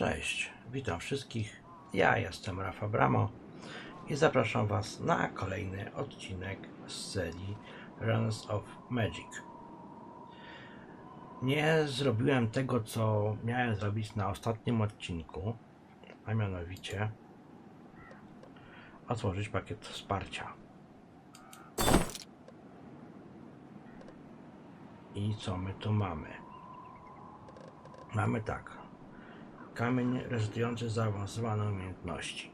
Cześć, witam wszystkich. Ja jestem Rafa Bramo i zapraszam Was na kolejny odcinek z serii Runs of Magic. Nie zrobiłem tego, co miałem zrobić na ostatnim odcinku, a mianowicie otworzyć pakiet wsparcia. I co my tu mamy? Mamy tak. Kamień rezydujący zaawansowane umiejętności.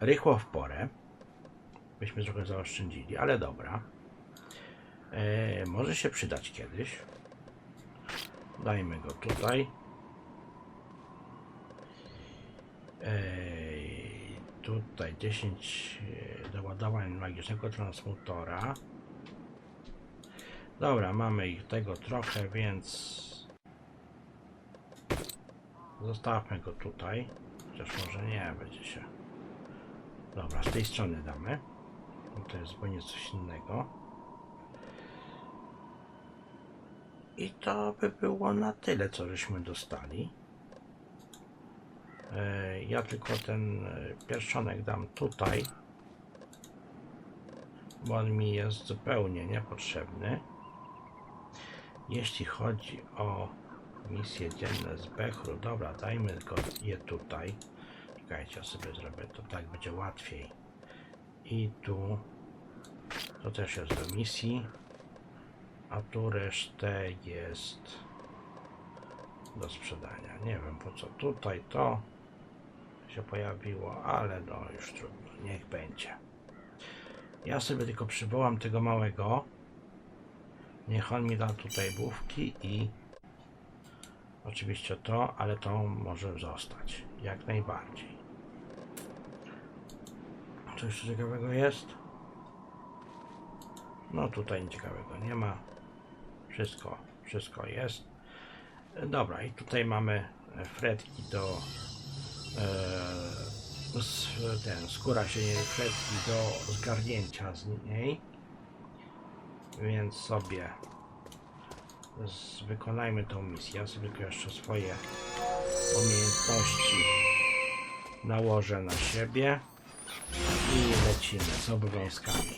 Rychło w porę. Byśmy trochę zaoszczędzili, ale dobra. E, może się przydać kiedyś. Dajmy go tutaj. E, tutaj 10 doładowań magicznego transmutora. Dobra, mamy ich tego trochę, więc zostawmy go tutaj. Chociaż może nie, będzie się. Dobra, z tej strony damy. Bo To jest zupełnie coś innego. I to by było na tyle, co żeśmy dostali. E, Ja tylko ten e, pierścionek dam tutaj, bo on mi jest zupełnie niepotrzebny. Jeśli chodzi o misje dzienne z Bechru, dobra, dajmy go je tutaj. Czekajcie, ja sobie zrobię to tak, będzie łatwiej. I tu to też jest do misji, a tu resztę jest do sprzedania. Nie wiem po co tutaj to się pojawiło, ale no już trudno, niech będzie. Ja sobie tylko przywołam tego małego. Niech on mi da tutaj główki i oczywiście to, ale to może zostać. Jak najbardziej. Co jeszcze ciekawego jest? No tutaj nic ciekawego nie ma. Wszystko, wszystko jest. Dobra, i tutaj mamy e, fretki do e, ten, skóra się fretki do zgarnięcia z niej. Więc sobie wykonajmy tą misję. Ja sobie jeszcze swoje umiejętności nałożę na siebie i lecimy z obowiązkami.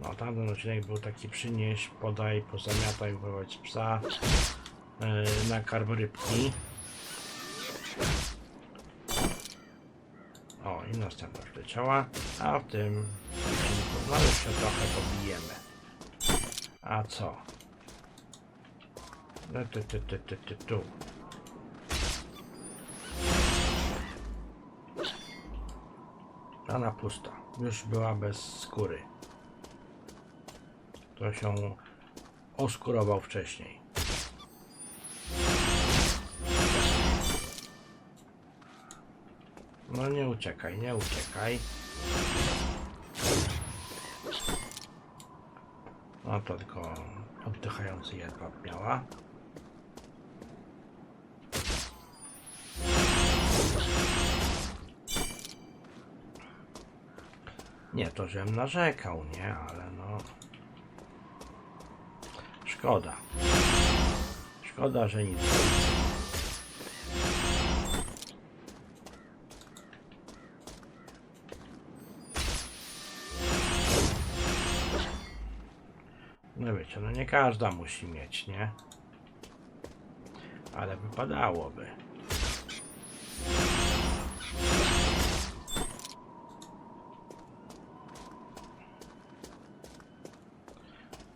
No, tamten odcinek był taki przynieś, podaj, pozamiataj, wołać psa, yy, nakarm rybki. O, i następna wleciała, a w tym odcinku no już się trochę pobijemy. A co? No, tu, tu, tu, tu, tu, tu. Rana pusta. Już była bez skóry. To się oskurował wcześniej. No nie uciekaj, nie uciekaj. No to tylko oddychający jedwab miała. Nie to, żem narzekał, nie, ale no... Szkoda. Szkoda, że nic. No wiecie, no nie każda musi mieć, nie? Ale wypadałoby.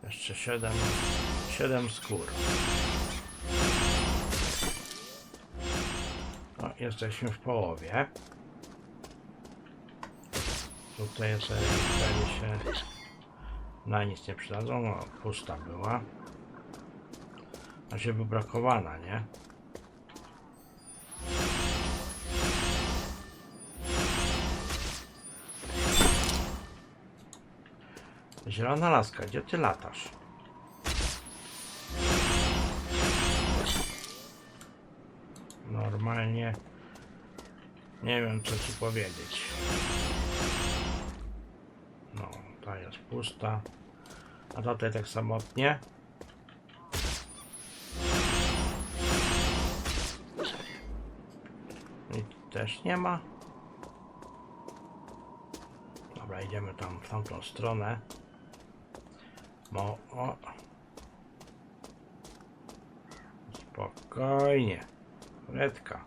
Jeszcze siedem, siedem skór. Jesteśmy w połowie. Tutaj jest się na nic nie przydadzą, no, pusta była. A się wybrakowana, nie? Zielona laska, gdzie ty latasz? Normalnie nie wiem co ci powiedzieć pusta. A tutaj tak samotnie. Też nie ma. Dobra, idziemy tam w tamtą stronę. Mo o. Spokojnie. Redka.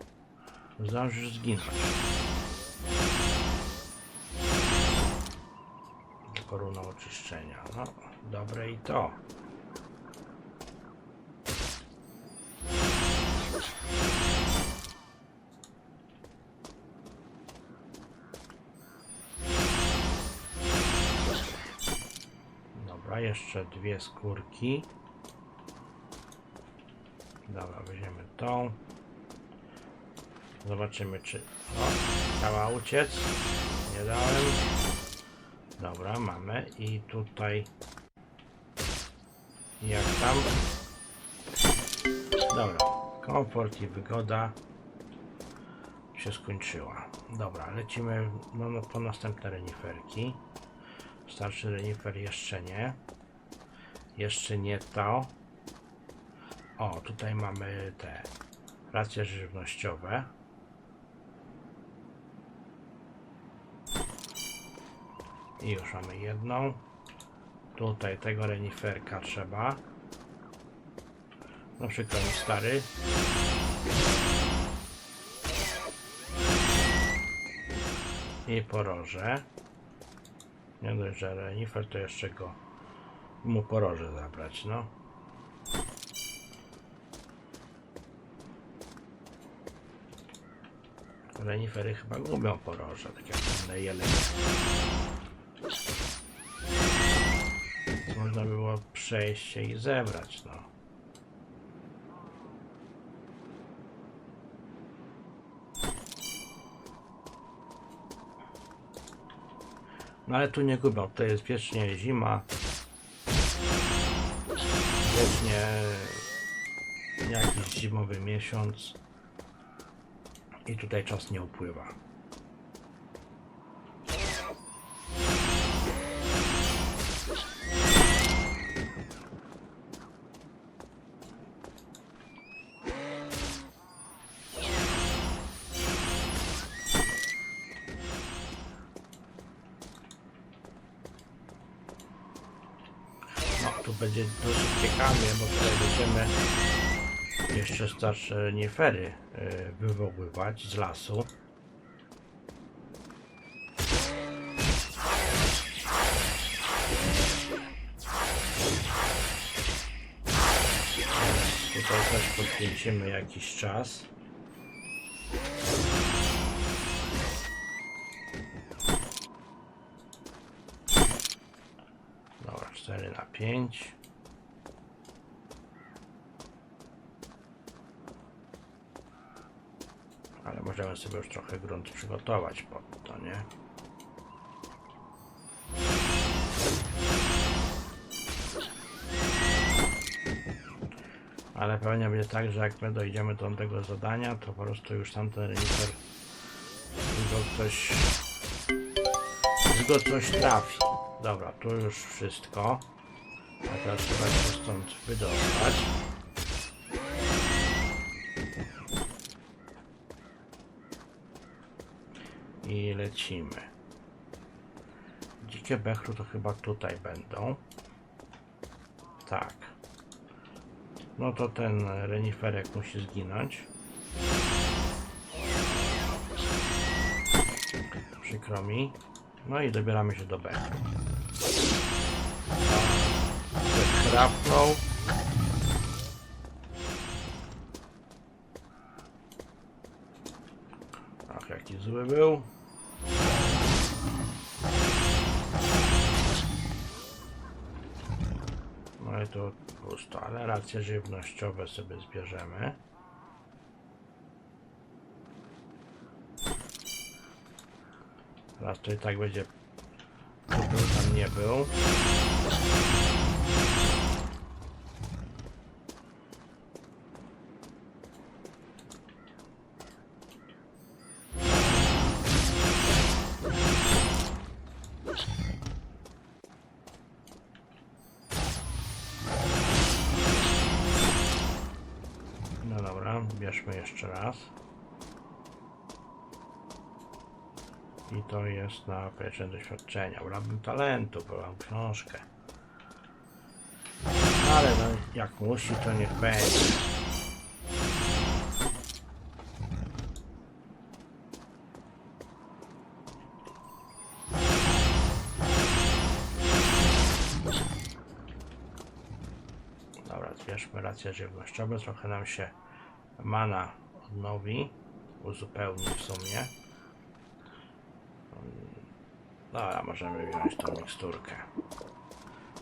Zdążysz zginąć. Koruna oczyszczenia. No, dobre i to. Dobra, jeszcze dwie skórki. Dobra, weźmiemy tą. Zobaczymy, czy. O, chciała uciec. Nie dałem. Dobra, mamy. I tutaj. Jak tam? Dobra. Komfort i wygoda się skończyła. Dobra, lecimy no, po następne reniferki. Starszy renifer jeszcze nie. Jeszcze nie to. O, tutaj mamy te racje żywnościowe. I już mamy jedną. Tutaj tego reniferka trzeba. No przykro mi stary. I poroże. Nie dość, że renifer to jeszcze go mu poroże zabrać, no. Renifery chyba gubią poroże, tak jak inne jelenie. Można by było przejść się i zebrać, no. No ale tu nie gubią, to jest wiecznie zima. Wiecznie jakiś zimowy miesiąc. I tutaj czas nie upływa. Będzie dosyć ciekawie, bo tutaj będziemy jeszcze starsze niefery y, wywoływać z lasu. Tutaj też podkręcimy jakiś czas. Dobra, 4 na 5. Ale możemy sobie już trochę grunt przygotować pod to, nie? Ale pewnie będzie tak, że jak my dojdziemy do tego zadania, to po prostu już tamten renifer go ktoś go coś trafi. Dobra, tu już wszystko. A teraz trzeba się stąd wydostać. I lecimy. Dzikie bechru to chyba tutaj będą. Tak. No to ten reniferek musi zginąć. Przykro mi. No i dobieramy się do bechru. Bech chrapnął. Ach, jaki zły był. Ale racje żywnościowe sobie zbierzemy. Teraz to i tak będzie. Tam nie był. Jest na pierwsze doświadczenia. Brałbym talentu, brałbym książkę. Ale no, jak musi, to niech będzie. Dobra, zbierzmy rację żywnościowe. Trochę nam się mana odnowi, uzupełni w sumie. Dobra, możemy wziąć tą miksturkę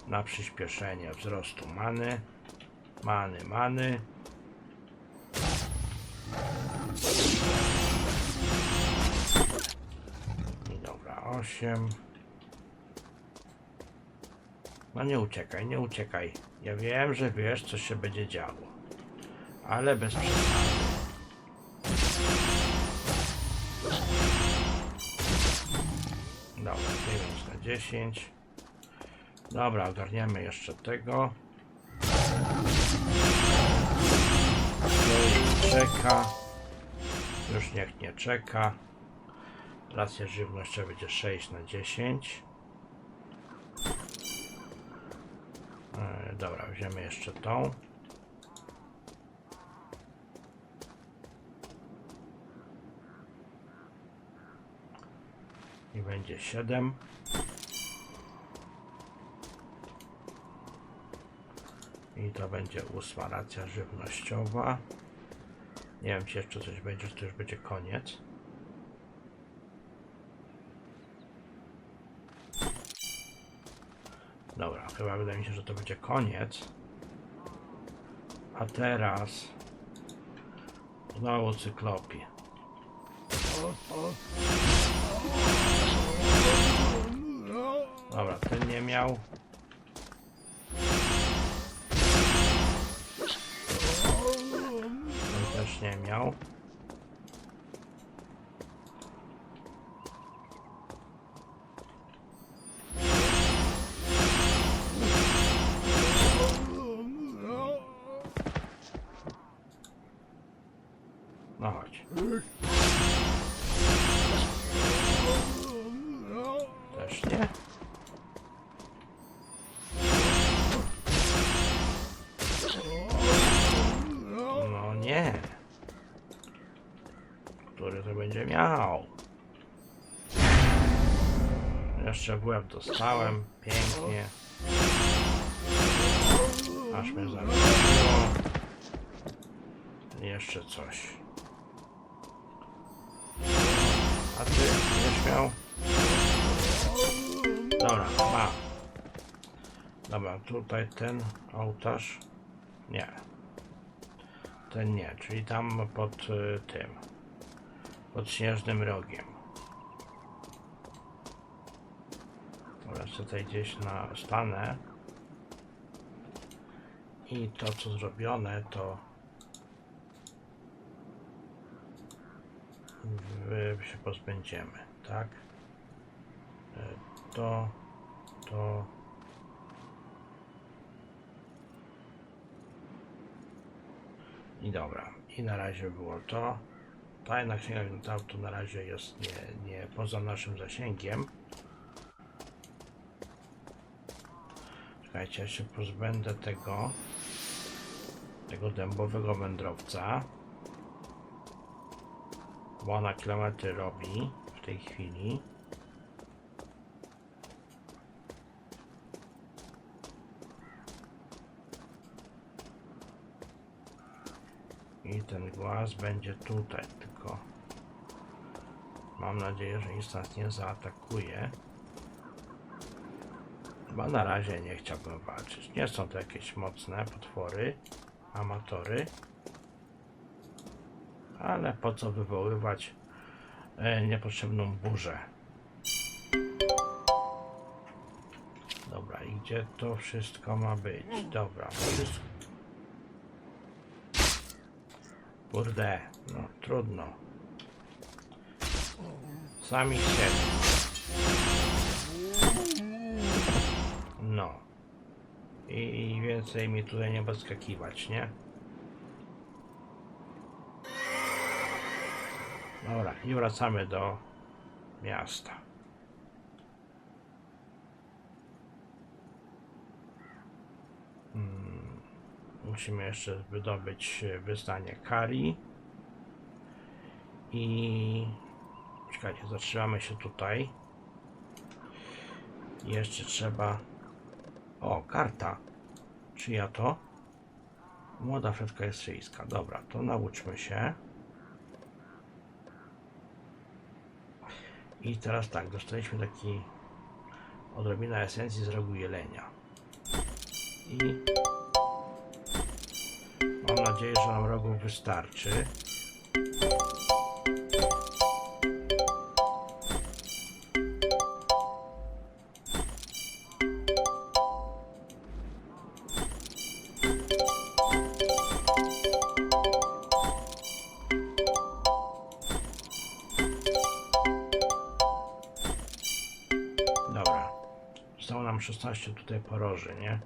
na przyspieszenie wzrostu many. Many, many. Dobra, 8. No nie uciekaj, nie uciekaj. Ja wiem, że wiesz, co się będzie działo. Ale bez przesady. Dobra, 9 na 10. Dobra, ogarniemy jeszcze tego. I czeka. Już niech nie czeka. Racja żywnościowa będzie 6 na 10. E, Dobra, weźmiemy jeszcze tą. I będzie 7. I to będzie ósma racja żywnościowa. Nie wiem, czy jeszcze coś będzie, czy to już będzie koniec. Dobra, chyba wydaje mi się, że to będzie koniec. A teraz znowu cyklopi. Dobra, ten nie miał. Ten też nie miał. Miał? Jeszcze łeb dostałem. Pięknie. Aż mnie zabiło. Jeszcze coś. A ty nie śmiał? Dobra, ma. Dobra, tutaj ten ołtarz. Nie. Ten nie, czyli tam pod y, tym. Pod śnieżnym rogiem. Jeszcze tutaj gdzieś na stanę. I to co zrobione to się pozbędziemy, tak? E, To, to. I dobra. I na razie było to. Tajna księga to na razie jest nie, nie poza naszym zasięgiem. Czekajcie, ja się pozbędę tego tego dębowego wędrowca bo ona kilometry robi w tej chwili. Ten głaz będzie tutaj, tylko mam nadzieję, że nic nas nie zaatakuje. Bo na razie nie chciałbym walczyć. Nie są to jakieś mocne potwory, amatory. Ale po co wywoływać e, niepotrzebną burzę? Dobra, i gdzie to wszystko ma być? Dobra, wszystko. Kurde, no trudno. Sami chcieli. No. I więcej mi tutaj nie podskakiwać, nie? Dobra, i wracamy do miasta. Mm, Musimy jeszcze wydobyć e, wyznanie Kari. I czekajcie, zatrzymamy się tutaj. Jeszcze trzeba. O, karta. Czyja to? Młoda fletka jest syjska. Dobra, to nauczmy się. I teraz tak, dostaliśmy taki odrobinę esencji z rogu jelenia. I nadzieję, że nam rogów wystarczy. Dobra. Zostało nam 16 tutaj poroży, nie?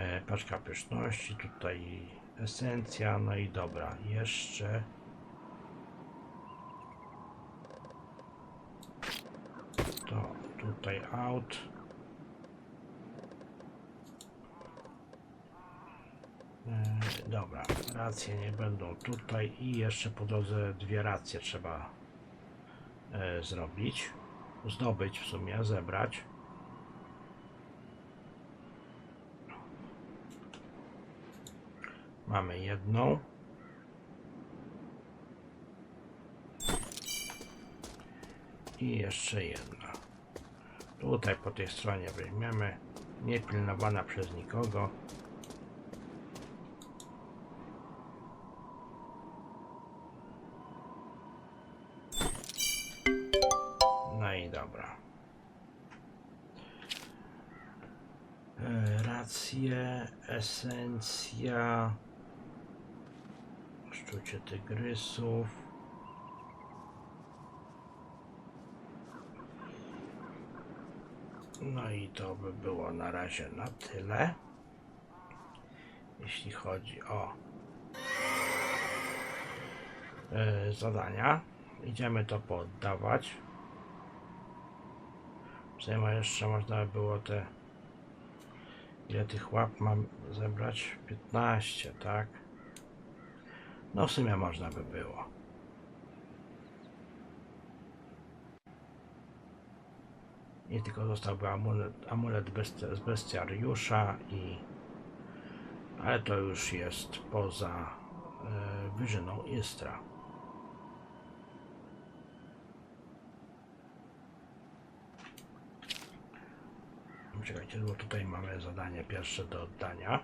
E, paczka pyszności, tutaj esencja, no i dobra. Jeszcze... To tutaj out. E, dobra, racje nie będą tutaj i jeszcze po drodze dwie racje trzeba e, zrobić zdobyć w sumie, zebrać. Mamy jedną. I jeszcze jedna. Tutaj po tej stronie weźmiemy. Niepilnowana przez nikogo. No i dobra. E, Racje, esencja, szczucie tygrysów. No i to by było na razie na tyle. Jeśli chodzi o e, zadania. Idziemy to poddawać. Przynajmniej jeszcze można by było te. Ile tych łap mam zebrać? 15, tak? No w sumie można by było. I tylko zostałby amulet, amulet bestia, z bestiariusza i ale to już jest poza e, wyżyną Istra. Czekajcie, bo tutaj mamy zadanie pierwsze do oddania.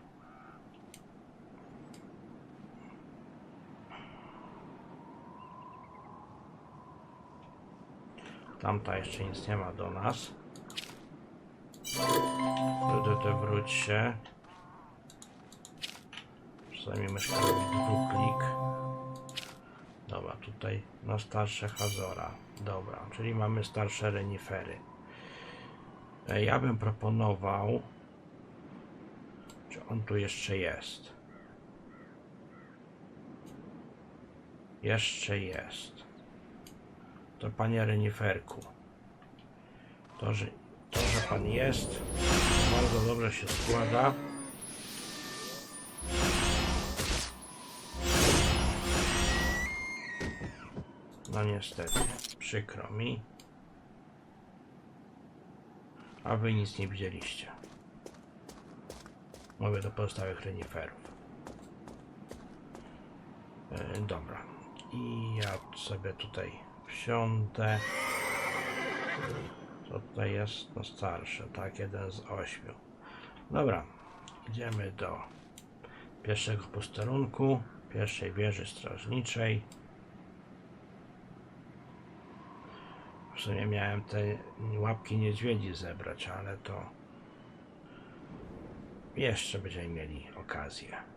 Tamta jeszcze nic nie ma do nas. Ty, wróć się. Przynajmniej myszka robi dwuklik. Dobra, tutaj na starsze Hazora. Dobra, czyli mamy starsze renifery. E, Ja bym proponował. Czy on tu jeszcze jest? Jeszcze jest. To panie reniferku. To, że, to, że pan jest, bardzo dobrze się składa. No niestety, przykro mi. A wy nic nie widzieliście. Mówię do pozostałych reniferów. E, dobra. I ja sobie tutaj wsiądę. Co tutaj jest? No starsze, tak? Jeden z ośmiu. Dobra. Idziemy do pierwszego posterunku, pierwszej wieży strażniczej. W sumie miałem te łapki niedźwiedzi zebrać, ale to jeszcze będziemy mieli okazję.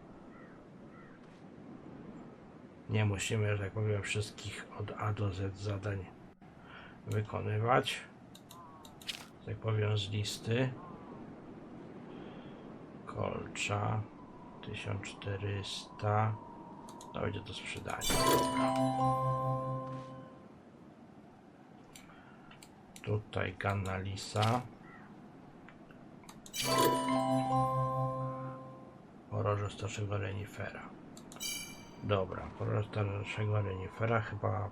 Nie musimy, że tak powiem, wszystkich od A do Z zadań wykonywać. Tak powiem z listy. Kolcza 1400. To będzie do sprzedania. Tutaj Ganalisa. Poroże starszego renifera. Dobra, poroże starszego renifera chyba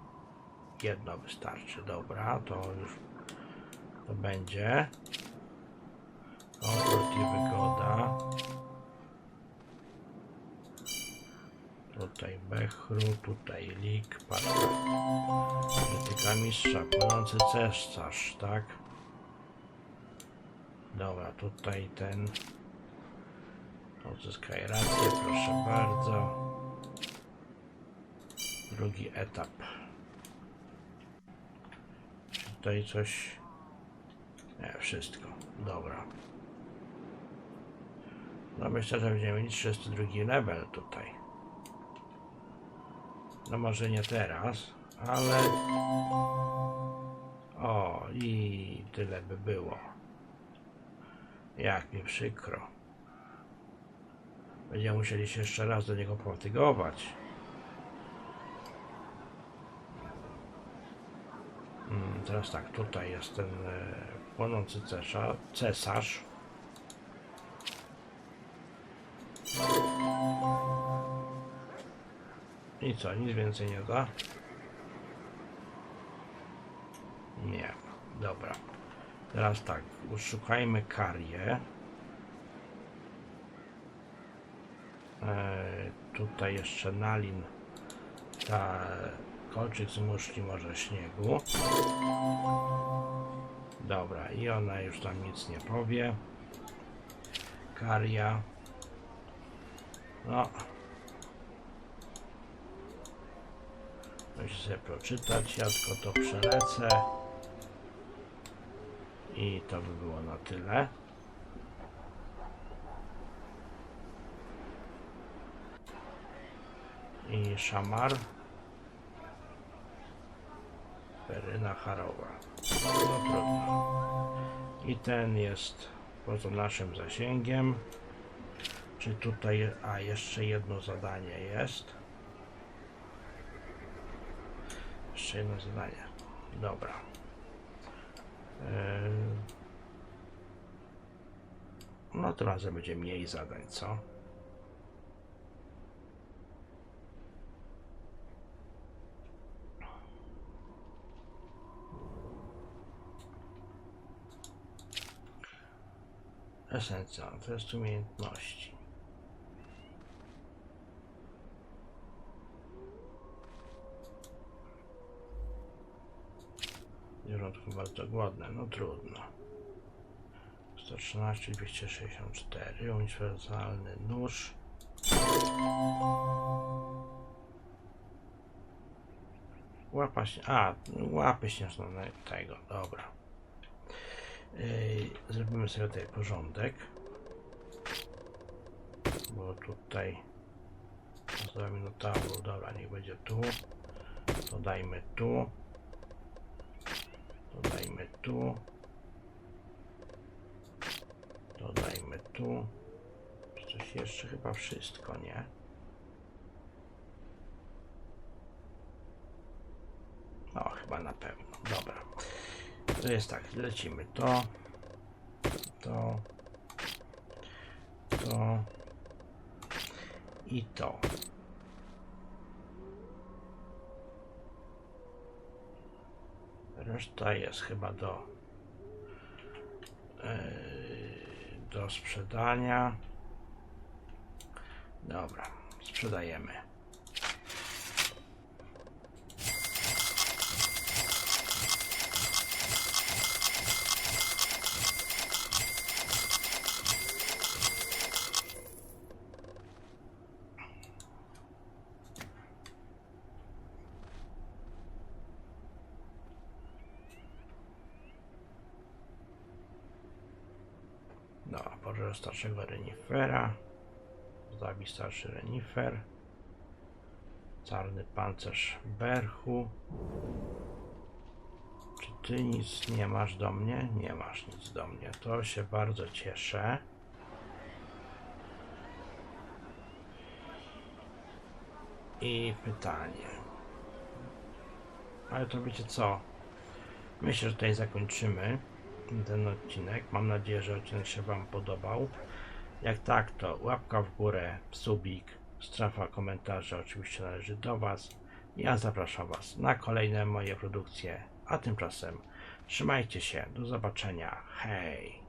jedno wystarczy. Dobra, to już to będzie. Komfort i wygoda. Tutaj Bechru, tutaj Lik, patrz. Krytyka mistrza, płynący cesarz, tak? Dobra, tutaj ten. Odzyskaj rację, proszę bardzo. Drugi etap. Czy tutaj coś. Nie, wszystko. Dobra. No myślę, że będziemy mieć 32 level tutaj. No może nie teraz, ale... O, i tyle by było. Jak mi przykro. Będziemy musieli się jeszcze raz do niego potygować. Teraz tak, tutaj jest ten płonący cesarz, cesarz. I co, nic więcej nie da? Nie, dobra. Teraz tak, uszukajmy karię. E, tutaj jeszcze Nalin, ta kolczyk z muszki może śniegu. Dobra, i ona już tam nic nie powie. Karia. No. Muszę sobie przeczytać, ja tylko to przelecę. I to by było na tyle. I szamar. Peryna Harowa. No trudno. I ten jest poza naszym zasięgiem. Czy tutaj, a jeszcze jedno zadanie jest. Jeszcze jedno zadanie. Dobra. Eee, No to razem będzie mniej zadań, co? Esencja, to jest umiejętności. Zwierzątko bardzo głodne, no trudno. 113, 264, uniwersalny nóż. Łapa się, a, łapy śnieżne tego, dobra. Zrobimy sobie tutaj porządek. Bo tutaj zostawimy notawu, dobra, niech będzie tu. To dajmy tu. To dajmy tu. To dajmy tu. Coś jeszcze chyba wszystko, nie? No, chyba na pewno. Dobra. To jest tak, lecimy to, to, to i to. Reszta jest chyba do yy, do sprzedania. Dobra, sprzedajemy. No, pożar starszego renifera. Zabi starszy renifer. Czarny pancerz Berchu. Czy ty nic nie masz do mnie? Nie masz nic do mnie. To się bardzo cieszę. I pytanie. Ale to wiecie co? Myślę, że tutaj zakończymy ten odcinek. Mam nadzieję, że odcinek się Wam podobał. Jak tak, to łapka w górę, subik, strefa komentarzy oczywiście należy do Was. Ja zapraszam Was na kolejne moje produkcje, a tymczasem trzymajcie się, do zobaczenia, hej!